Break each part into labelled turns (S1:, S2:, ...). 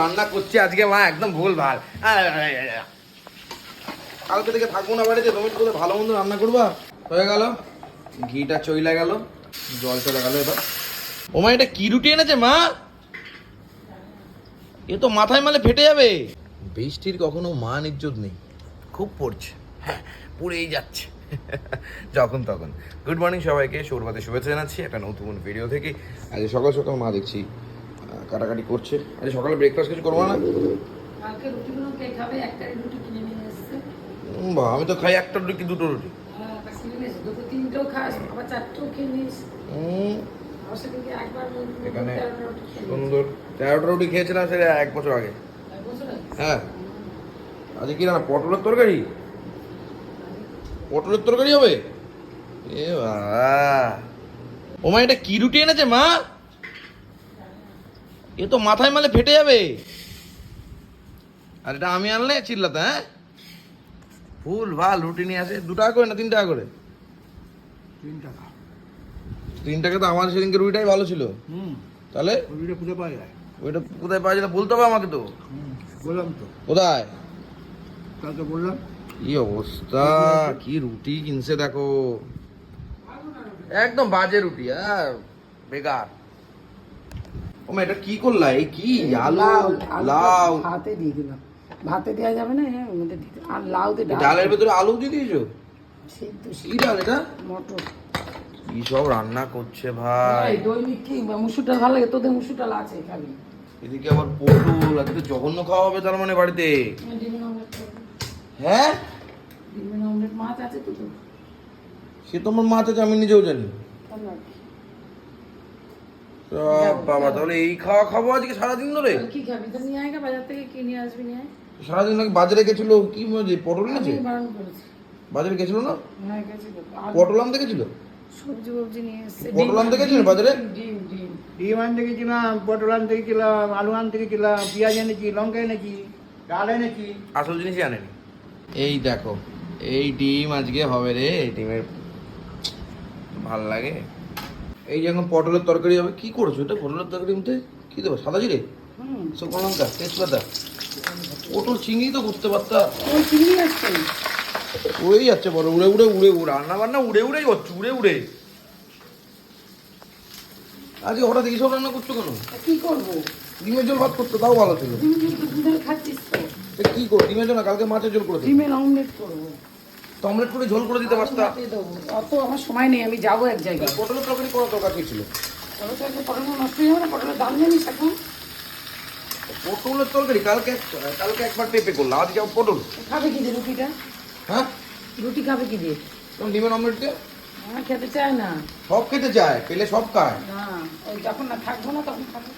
S1: রান্না করছি আজকে মা একদম ভুল ভাল কালকে থেকে থাকবো না বাড়িতে তুমি করে ভালো মন্দ রান্না করবা হয়ে গেল ঘিটা চইলা গেল জল চলে গেল এবার ও মা এটা কি রুটি এনেছে মা এ তো মাথায় মালে ফেটে যাবে বৃষ্টির কখনো মান ইজ্জত নেই খুব পড়ছে হ্যাঁ পড়েই যাচ্ছে যখন তখন গুড মর্নিং সবাইকে সৌরভাতে শুভেচ্ছা জানাচ্ছি একটা নতুন ভিডিও থেকে আজ সকাল সকাল মা দেখছি কাটাকাটি করছে আরে আচ্ছা, সকালে ব্রেকফাস্ট কিছু করবো না আমি তো খাই একটা রুটি কি দুটো রুটি
S2: হ্যাঁ, এখানে সুন্দর
S1: তেরোটা রুটি খেয়েছিলাম সেটা এক বছর আগে হ্যাঁ কি পটলের তরকারি পটলের তরকারি হবে এ ও মা এটা কি রুটি এনেছে মা এ তো মাথায় মালে ফেটে যাবে আর এটা আমি আনলে চিল্লাতে হ্যাঁ ফুল ভাল রুটি নিয়ে আসে দু টাকা করে না তিন টাকা করে তিন টাকা তিন টাকা তো আমার সেদিনকে রুটিটাই ভালো ছিল হুম তাহলে
S2: রুটিটা কোথায় পাওয়া যায়
S1: ওইটা কোথায় পাওয়া যায় বলতে হবে আমাকে তো বললাম তো কোথায় কালকে বললাম কি অবস্থা কি রুটি কিনছে দেখো একদম বাজে রুটি আর হ্যাঁ? বেকার ওমা এটা কি করলা এই কি আলু লাউ
S2: ভাতে দিয়ে দিলাম ভাতে দেওয়া যাবে না হ্যাঁ ওর মধ্যে দিতে আর লাউ দিয়ে
S1: ডালের ভেতরে আলু দিয়ে দিয়েছো সিদ্ধ কি ডাল এটা মটর কি সব রান্না করছে ভাই
S2: দৈনিক কি মুসুর ডাল ভালো লাগে তোদের মুসুর ডাল আছে খালি
S1: এদিকে আবার পটল আজকে জঘন্য খাওয়া হবে তার মানে বাড়িতে হ্যাঁ
S2: ডিমের অমলেট মাছ আছে তো
S1: সে তোমার মাছ আছে আমি নিজেও জানি বাবা তাহলে এই খাওয়া খাবো আজকে সারাদিন ধরে
S2: কি খাবি তো নিয়ে আয় বাজার থেকে কি নিয়ে আসবি নিয়ে আয়
S1: সারাদিন নাকি বাজারে গেছিল কি মজে পটল এনেছে বাজারে গেছিল না
S2: হ্যাঁ,
S1: পটল আনতে গেছিল
S2: সবজি সবজি নিয়ে এসেছে
S1: পটল আনতে গেছিল বাজারে
S2: ডিম ডিম ডিম আনতে গেছিলাম পটল আনতে গেছিলাম আলু আনতে গেছিলাম পেঁয়াজ এনেছি লঙ্কা এনেছি ডাল এনেছি
S1: আসল জিনিসই আনেনি এই দেখো এই ডিম আজকে হবে রে ডিমের ভাল লাগে এই যে এখন পটলের তরকারি হবে কি করছো এটা পটলের তরকারির মধ্যে কি দেবো সাদা জিরে শুকনো লঙ্কা তেজপাতা পটল চিংড়ি তো করতে পারতা উড়েই যাচ্ছে বড় উড়ে উড়ে উড়ে উড়ে রান্না বান্না উড়ে উড়েই হচ্ছে উড়ে উড়ে আজকে হঠাৎ এইসব রান্না করছো কেন কি করবো ডিমের জল ভাত করতো তাও ভালো ছিল কি করো ডিমের জল কালকে মাছের জল করে
S2: ডিমের অমলেট করবো
S1: অমলেট করে ঝোল করে দিতে পারতাম
S2: অত আমার সময় নেই আমি যাবো এক জায়গায়
S1: পটলের তরকারি করা দরকার কি ছিল
S2: পটলের দাম জানিস এখন
S1: পটলের তরকারি কালকে কালকে একবার পেঁপে করলাম আজকে পটল
S2: খাবে কি দিয়ে রুটিটা হ্যাঁ রুটি খাবে কি দিয়ে
S1: তুমি ডিমের অমলেট দিয়ে খেতে চায় না সব খেতে চায় পেলে সব খায়
S2: না যখন না থাকবো না তখন খাবে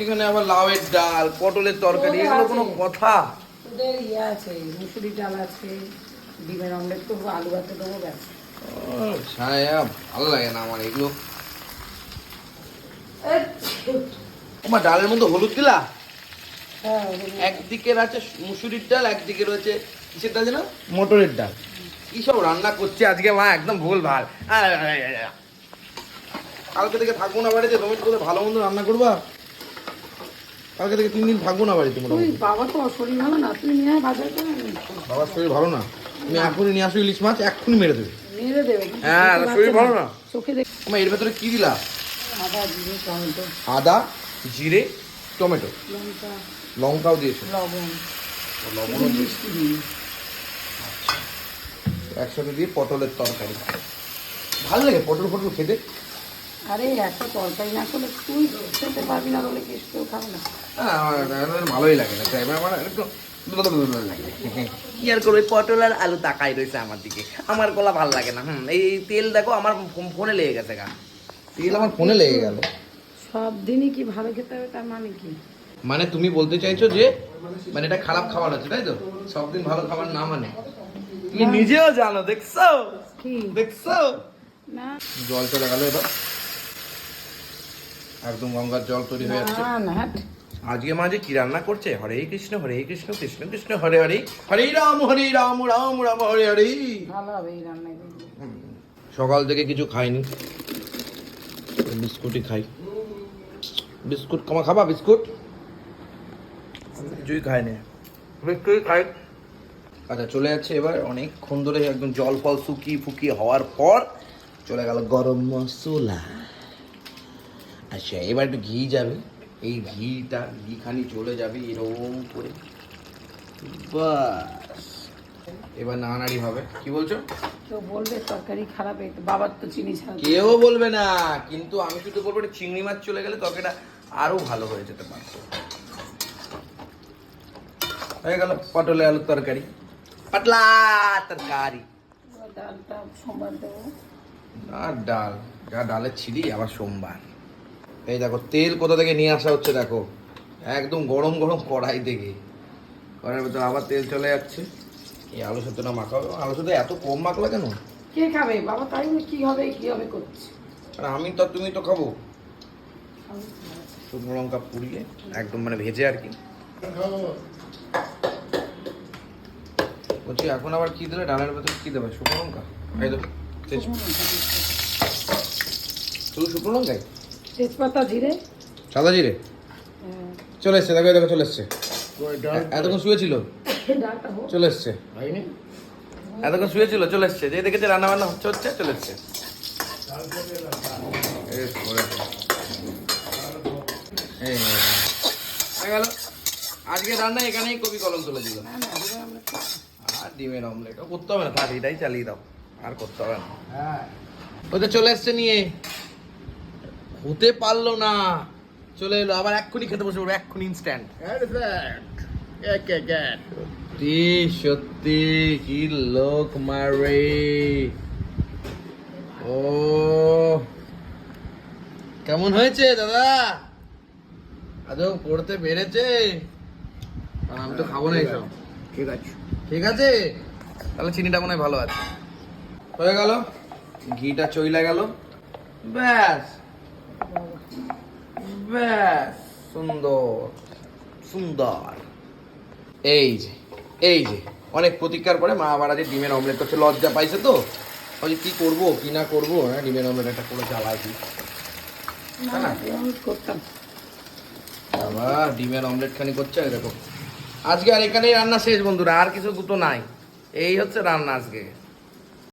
S1: এখানে আবার লাউয়ের ডাল পটলের তরকারি এগুলো কোনো কথা
S2: ওদের ইয়ে আছে মুসুরি ডাল আছে ডিমের অমলেট করবো আলু ভাত দেবো ব্যাস
S1: ছায়া ভালো লাগে না আমার এগুলো তোমার ডালের মধ্যে হলুদ দিলা হ্যাঁ, আছে মুসুরির ডাল একদিকে রয়েছে কিসের ডাল মটরের ডাল কি সব রান্না করছে আজকে মা একদম ভুল ভাল কালকে থেকে থাকবো না বাড়িতে তুমি ভালো মন্দ রান্না করবা কালকে থেকে তিন দিন থাকবো না বাড়িতে
S2: বাবা তো শরীর ভালো না তুমি বাজার
S1: বাবার শরীর ভালো না তুমি এখনই নিয়ে আসো ইলিশ মাছ এক্ষুনি মেরে দেবে মেরে দেবে তোমার
S2: হ্যাঁ,
S1: এর ভেতরে কি দিলা আদা জিরে টমেটো লঙ্কাও দিয়েছো লবণ লবণও মিষ্টি আচ্ছা। একসাথে দিয়ে পটলের তরকারি ভালো লাগে পটল ফটল খেতে
S2: আরে একটা তরকারি না করলে তুই খেতে পারবি না বলে কেউ খাবে না
S1: হ্যাঁ, ভালোই লাগে না তাই আমার একদম কি আর পটল আর আলু তাকাই রয়েছে আমার দিকে আমার গলা ভাল লাগে না হুম এই তেল দেখো আমার ফোনে লেগে গেছে গা তেল আমার ফোনে লেগে গেল
S2: সব দিনই কি ভালো খেতে হবে তার মানে কি
S1: মানে তুমি বলতে চাইছো যে মানে এটা খারাপ খাবার আছে তাই তো সব দিন ভালো খাবার না মানে তুমি নিজেও জানো দেখছো দেখছো না জল চলে গেল এবার একদম গঙ্গার জল তৈরি হয়ে যাচ্ছে হ্যাঁ। আজকে মাঝে কি রান্না করছে হরে কৃষ্ণ হরে কৃষ্ণ কৃষ্ণ কৃষ্ণ হরে হরে হরে রাম হরে রাম রাম রাম হরে হরে সকাল থেকে কিছু খাইনি বিস্কুটই খাই বিস্কুট কমা খাবা বিস্কুট কিছুই খাইনি বিস্কুটই খাই আচ্ছা চলে যাচ্ছে এবার অনেকক্ষণ ধরে একদম জল ফল শুকিয়ে ফুকিয়ে হওয়ার পর চলে গেল গরম মশলা আচ্ছা এবার একটু ঘি যাবে এই ঘিটা ঘিখানি চলে যাবে এরকম করে বাস এবার নানাড়ি হবে কি বলছো
S2: তো বলবে তরকারি খারাপ বাবার তো চিনি ছাড়া
S1: কেউ বলবে না কিন্তু আমি শুধু বলবো চিংড়ি মাছ চলে গেলে তরকারিটা আরো ভালো হয়ে যেতে পারত হয়ে গেল পটলে আলুর তরকারি পটলা তরকারি
S2: ডালটা সোমবার দেবো
S1: না ডাল যা ডালের ছিলি আবার সোমবার এই দেখো তেল কোথা থেকে নিয়ে আসা হচ্ছে দেখো একদম গরম গরম কড়াই দেখি কড়াইয়ের ভেতরে আবার তেল চলে যাচ্ছে এই আলু সেদ্ধটা মাখাবে আলু সেদ্ধ এত কম মাখলা কেন
S2: কে খাবে বাবা তাই কি হবে কি হবে করছে
S1: আর আমি তো তুমি তো খাবো শুকনো লঙ্কা পুড়িয়ে একদম মানে ভেজে আর কি বলছি এখন আবার কি দিলে ডালের ভেতরে কি দেবে শুকনো লঙ্কা এই তো শুধু শুকনো লঙ্কাই
S2: তেজপাতা জিরে
S1: সাদা জিরে হ্যাঁ। চলে এসছে দেখো দেখো চলে এসছে এতক্ষণ শুয়েছিল চলে এসছে এতক্ষণ শুয়েছিল চলে এসছে যে দেখেছে রান্না বান্না হচ্ছে হচ্ছে চলে এসছে গেল আজকে রান্না এখানেই কবি কলম তুলে দিল আর ডিমের অমলেট করতে হবে না থাক এটাই চালিয়ে দাও আর করতে হবে না হ্যাঁ। ওটা চলে এসছে নিয়ে হতে পারলো না চলে এলো আবার এক্ষুনি খেতে বসে পড়বো এক্ষুনি ইনস্ট্যান্ট সত্যি সত্যি কি লোক মারে ও কেমন হয়েছে দাদা আদৌ পড়তে পেরেছে আমি তো খাবো না এইসব ঠিক আছে ঠিক আছে তাহলে চিনিটা মনে হয় ভালো আছে হয়ে গেল ঘিটা চইলা গেল ব্যাস ব্যাস সুন্দর সুন্দর এই যে এই যে অনেক প্রতীক্ষার পরে মা আবার আজকে ডিমের অমলেট করছে লজ্জা পাইছে তো ওই কি করবো কি না করবো হ্যাঁ ডিমের অমলেট একটা করে চালাই দিই করতাম আবার ডিমের অমলেট খানি করছে দেখো আজকে আর এখানেই রান্না শেষ বন্ধুরা আর কিছু দুটো নাই এই হচ্ছে রান্না আজকে